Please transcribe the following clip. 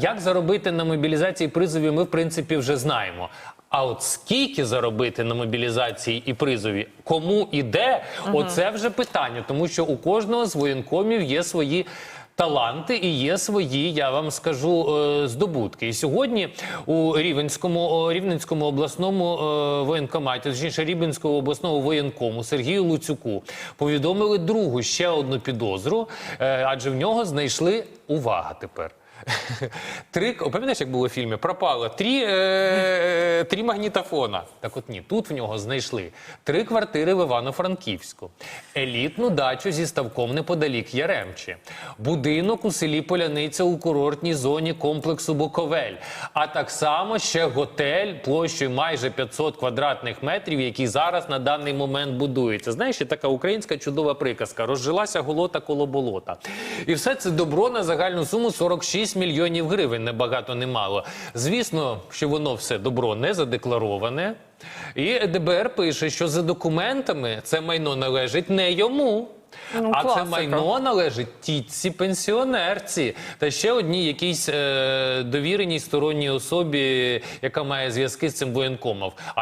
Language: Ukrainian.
Як заробити на мобілізації призові, ми в принципі вже знаємо. А от скільки заробити на мобілізації і призові, кому і де, оце вже питання, тому що у кожного з воєнкомів є свої. Таланти і є свої, я вам скажу, е, здобутки. І сьогодні у Рівенському Рівненському обласному е, воєнкоматі, точніше Рівненського обласного воєнкому Сергію Луцюку повідомили другу ще одну підозру, е, адже в нього знайшли увага тепер. Три, пам'ятаєш, як було в фільмі? Пропало три, е, три магнітофона. Так от ні, тут в нього знайшли три квартири в Івано-Франківську, елітну дачу зі ставком неподалік Яремчі, будинок у селі Поляниця у курортній зоні комплексу Буковель, а так само ще готель площею майже 500 квадратних метрів, який зараз на даний момент будується. Знаєш, така українська чудова приказка: розжилася голота коло болота. І все це добро на загальну суму 46 мільйонів гривень. Не багато, не мало. Звісно, що воно все добро не задеклароване. І ДБР пише, що за документами це майно належить не йому. Ну, а це майно належить тітці пенсіонерці та ще одній якійсь е, довіреній сторонній особі, яка має зв'язки з цим воєнкомом.